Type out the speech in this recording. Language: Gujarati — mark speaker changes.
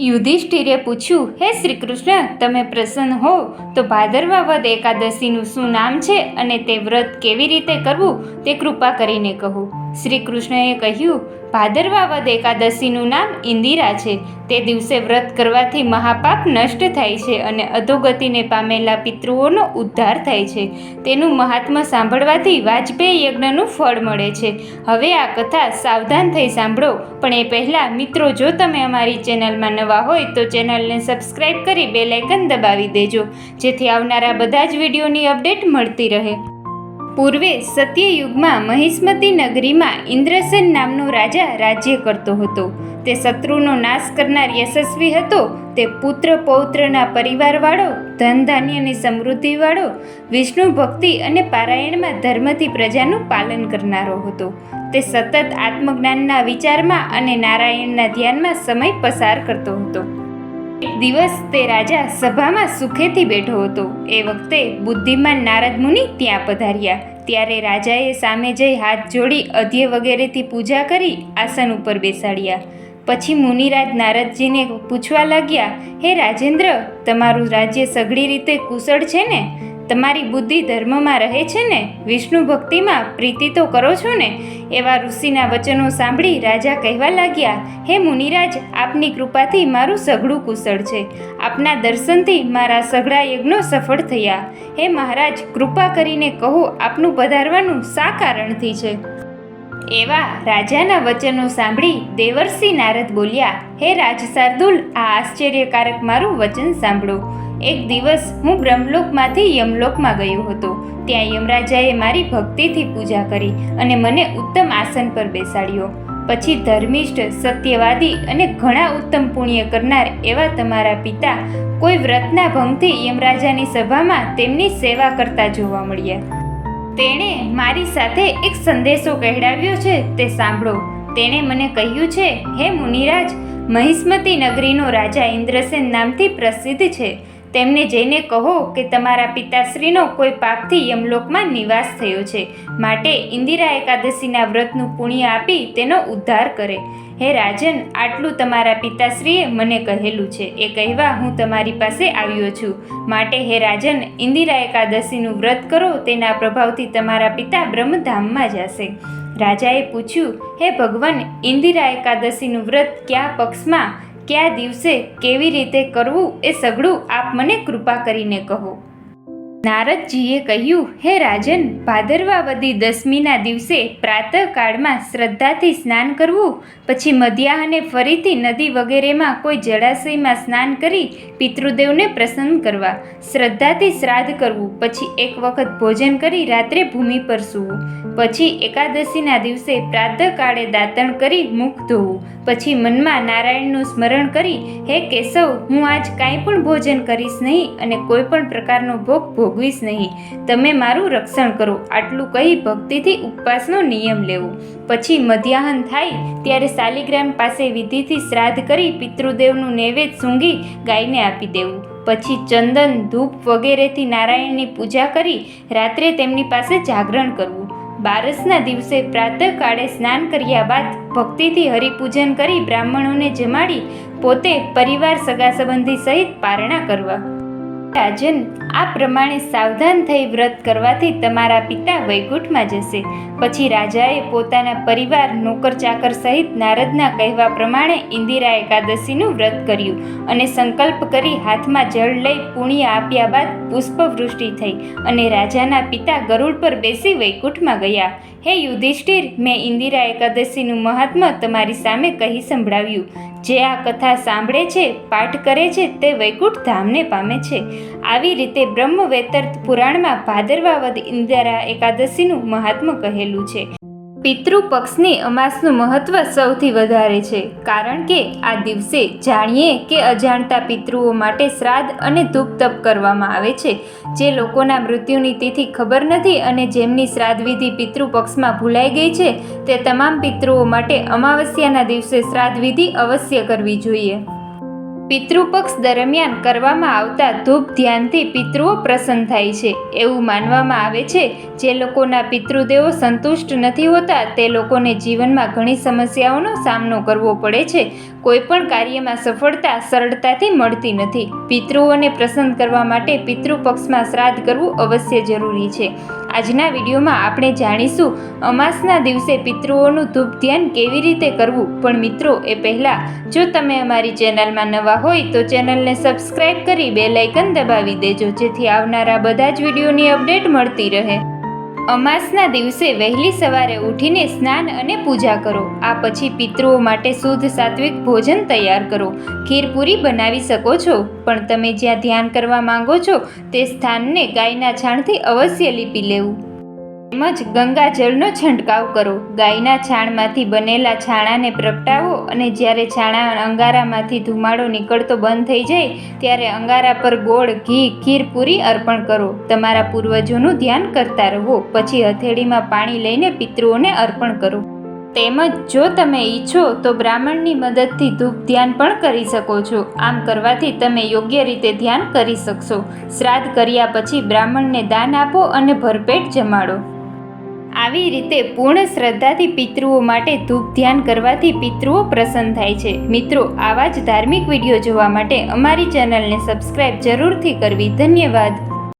Speaker 1: યુધિષ્ઠિરે પૂછ્યું, હે શ્રી કૃષ્ણ તમે પ્રસન્ન હો? તો ભાદરવા વદ એકાદશીનું શું નામ છે અને તે વ્રત કેવી રીતે કરવું તે કૃપા કરીને કહો. શ્રી કૃષ્ણએ કહ્યું ભાદરવા વદ એકાદશીનું નામ ઇન્દિરા છે. તે દિવસે વ્રત કરવાથી મહાપાપ નષ્ટ થાય છે અને અધોગતિને પામેલા પિતૃઓનો ઉદ્ધાર થાય છે. તેનું મહાત્મ્ય સાંભળવાથી વાજપેયી યજ્ઞનું ફળ મળે છે. હવે આ કથા સાવધાન થઈ સાંભળો, પણ એ પહેલાં મિત્રો, જો તમે અમારી ચેનલમાં નવા હોય તો ચેનલને સબસ્ક્રાઈબ કરી બેલાઇકન દબાવી દેજો, જેથી આવનારા બધા જ વિડીયોની અપડેટ મળતી રહે. પૂર્વે સત્યયુગમાં મહિષ્મતી નગરીમાં ઇન્દ્રસેન નામનો રાજા રાજ્ય કરતો હતો. તે શત્રુનો નાશ કરનાર યશસ્વી હતો. તે પુત્ર પૌત્રના પરિવારવાળો, ધન ધાન્યની સમૃદ્ધિવાળો, વિષ્ણુ ભક્તિ અને પારાયણમાં ધર્મથી પ્રજાનું પાલન કરનારો હતો. તે સતત આત્મજ્ઞાનના વિચારમાં અને નારાયણના ધ્યાનમાં સમય પસાર કરતો હતો. એક દિવસ તે રાજા સભામાં સુખેથી બેઠો હતો. એ વખતે બુદ્ધિમાન નારદ મુનિ ત્યાં પધાર્યા. ત્યારે રાજાએ સામે જઈ હાથ જોડી અધ્ય વગેરેથી પૂજા કરી આસન ઉપર બેસાડ્યા. પછી મુનિરાજ નારદજીને પૂછવા લાગ્યા, હે રાજેન્દ્ર, તમારું રાજ્ય સઘળી રીતે કુશળ છે ને? તમારી બુદ્ધિ ધર્મમાં રહે છે ને, વિષ્ણુ ભક્તિમાં પ્રીતિ તો કરો છો ને? એવા ઋષિના વચનો સાંભળી રાજા કહેવા લાગ્યા, હે મુનિરાજ, આપની કૃપાથી મારું સઘળું કુશળ છે. આપના દર્શનથી મારા સઘળા યજ્ઞો સફળ થયા. હે મહારાજ, કૃપા કરીને કહો આપનું પધારવાનું શા કારણથી છે? એવા રાજાના વચનો સાંભળી દેવર્ષિ નારદ બોલ્યા, હે રાજ શાર્દુલ, આ આશ્ચર્યકારક મારું વચન સાંભળો. એક દિવસ હું બ્રહ્મલોકમાંથી યમલોકમાં ગયો હતો. ત્યાં યમરાજાએ મારી ભક્તિથી પૂજા કરી અને મને ઉત્તમ આસન પર બેસાડ્યો. પછી ધર્મિષ્ઠ, સત્યવાદી અને ઘણા ઉત્તમ પુણ્ય કરનાર એવા તમારા પિતા કોઈ વ્રતના ભંગથી યમરાજાની સભામાં તેમની સેવા કરતા જોવા મળ્યા. તેણે મારી સાથે એક સંદેશો કહેડાવ્યો છે તે સાંભળો. તેણે મને કહ્યું છે, હે મુનિરાજ, મહિષ્મતી નગરીનો રાજા ઇન્દ્રસેન નામથી પ્રસિદ્ધ છે. તેમને જઈને કહો કે તમારા પિતાશ્રીનો કોઈ પાપથી યમલોકમાં નિવાસ થયો છે. માટે ઇન્દિરા એકાદશીના વ્રતનું પુણ્ય આપી તેનો ઉદ્ધાર કરે. હે રાજન, આટલું તમારા પિતાશ્રીએ મને કહેલું છે. એ કહેવા હું તમારી પાસે આવ્યો છું. માટે હે રાજન, ઇન્દિરા એકાદશીનું વ્રત કરો, તેના પ્રભાવથી તમારા પિતા બ્રહ્મધામમાં જશે. રાજાએ પૂછ્યું, હે ભગવાન, ઇન્દિરા એકાદશીનું વ્રત કયા પક્ષમાં? કયા દિવસે કેવી રીતે કરવું એ સઘળું આપ મને કૃપા કરીને કહો. નારદજીએ કહ્યું, હે રાજન, ભાદરવાવદી દસમીના દિવસે પ્રાતઃકાળમાં શ્રદ્ધાથી સ્નાન કરવું, પછી મધ્યાહને ફરીથી નદી વગેરેમાં કોઈ જળાશયમાં સ્નાન કરી પિતૃદેવને પ્રસન્ન કરવા, શ્રદ્ધાથી શ્રાદ્ધ કરવું, પછી એક વખત ભોજન કરી રાત્રે ભૂમિ પર સૂવું, પછી એકાદશીના દિવસે પ્રાતઃકાળે દાંતણ કરી મુખ ધોવું, પછી મનમાં નારાયણનું સ્મરણ કરી, હે કેશવ, હું આજ કાંઈ પણ ભોજન કરીશ નહીં અને કોઈ પણ પ્રકારનો ભોગ ભોગવીશ નહીં. તમે મારું રક્ષણ કરો. આટલું કહી ભક્તિથી ઉપવાસનો નિયમ લેવો. પછી મધ્યાહન થાય ત્યારે શાલિગ્રામ પાસે વિધિથી શ્રાદ્ધ કરી પિતૃદેવનું નૈવેદ્ય સૂંઘી ગાયને આપી દેવું. પછી ચંદન, ધૂપ વગેરેથી નારાયણની પૂજા કરી રાત્રે તેમની પાસે જાગરણ કરવું. બારસના દિવસે પ્રાતઃકાળે સ્નાન કર્યા બાદ ભક્તિથી હરિપૂજન કરી બ્રાહ્મણોને જમાડી પોતે પરિવાર સગા સંબંધી સહિત પારણા કરવા. રાજન આ પ્રમાણે સાવધાન થઈ વ્રત કરવાથી તમારા પિતા વૈકુંઠમાં જશે. પછી રાજાએ પોતાના પરિવાર નોકર ચાકર સહિત નારદના કહેવા પ્રમાણે ઇન્દિરા એકાદશીનું વ્રત કર્યું અને સંકલ્પ કરી હાથમાં જળ લઈ પુણ્ય આપ્યા બાદ પુષ્પવૃષ્ટિ થઈ અને રાજાના પિતા ગરુડ પર બેસી વૈકુંઠમાં ગયા. હે યુધિષ્ઠિર, મેં ઇન્દિરા એકાદશીનું મહાત્મ્ય તમારી સામે કહી સંભળાવ્યું. જે આ કથા સાંભળે છે, પાઠ કરે છે, તે વૈકુંઠ ધામને પામે છે. આવી રીતે બ્રહ્મવેતર પુરાણમાં ભાદરવાવદ ઇન્દિરા એકાદશીનું મહાત્મ્ય કહેલું છે. પિતૃપક્ષની અમાસનું મહત્વ સૌથી વધારે છે, કારણ કે આ દિવસે જાણીએ કે અજાણતા પિતૃઓ માટે શ્રાદ્ધ અને ધૂપ તપ કરવામાં આવે છે. જે લોકોના મૃત્યુની તિથિ ખબર નથી અને જેમની શ્રાદ્ધ વિધિ પિતૃપક્ષમાં ભૂલાઈ ગઈ છે, તે તમામ પિતૃઓ માટે અમાવસ્યાના દિવસે શ્રાદ્ધ વિધિ અવશ્ય કરવી જોઈએ. પિતૃપક્ષ દરમિયાન કરવામાં આવતા ધૂપ ધ્યાનથી પિતૃઓ પ્રસન્ન થાય છે. એવું માનવામાં આવે છે, જે લોકોના પિતૃદેવો સંતુષ્ટ નથી હોતા, તે લોકોને જીવનમાં ઘણી સમસ્યાઓનો સામનો કરવો પડે છે. કોઈ પણ કાર્યમાં સફળતા સરળતાથી મળતી નથી. પિતૃઓને પ્રસન્ન કરવા માટે પિતૃપક્ષમાં શ્રાદ્ધ કરવું અવશ્ય જરૂરી છે. આજના વિડીયોમાં આપણે જાણીશું, અમાસના દિવસે પિતૃઓનું ધૂપ ધ્યાન કેવી રીતે કરવું? પણ મિત્રો, એ પહેલાં, જો તમે અમારી ચેનલમાં નવા હોય, તો ચેનલને સબસ્ક્રાઈબ કરી બે લાઇકન દબાવી દેજો, જેથી આવનારા બધા જ વિડીયોની અપડેટ મળતી રહે. અમાસના દિવસે વહેલી સવારે ઉઠીને સ્નાન અને પૂજા કરો. આ પછી પિતૃઓ માટે શુદ્ધ સાત્વિક ભોજન તૈયાર કરો. ખીરપૂરી બનાવી શકો છો, પણ તમે જ્યાં ધ્યાન કરવા માંગો છો તે સ્થાનને ગાયના છાણથી અવશ્ય લીપી લેવું. તેમજ ગંગા જળનો છંટકાવ કરો. ગાયના છાણમાંથી બનેલા છાણાને પ્રગટાવો અને જ્યારે છાણા અંગારામાંથી ધુમાડો નીકળતો બંધ થઈ જાય, ત્યારે અંગારા પર ગોળ, ઘી, ખીર પૂરી અર્પણ કરો. તમારા પૂર્વજોનું ધ્યાન કરતા રહો. પછી હથેળીમાં પાણી લઈને પિતૃઓને અર્પણ કરો. તેમજ જો તમે ઈચ્છો તો બ્રાહ્મણની મદદથી ધૂપ ધ્યાન પણ કરી શકો છો. આમ કરવાથી તમે યોગ્ય રીતે ધ્યાન કરી શકશો. શ્રાદ્ધ કર્યા પછી બ્રાહ્મણને દાન આપો અને ભરપેટ જમાડો. આવી રીતે પૂર્ણ શ્રદ્ધાથી પિતૃઓ માટે ધૂપ ધ્યાન કરવાથી પિતૃઓ પ્રસન્ન થાય છે. મિત્રો, આવા જ ધાર્મિક વીડિયો જોવા માટે અમારી ચેનલને સબસ્ક્રાઈબ જરૂરથી કરવી. ધન્યવાદ.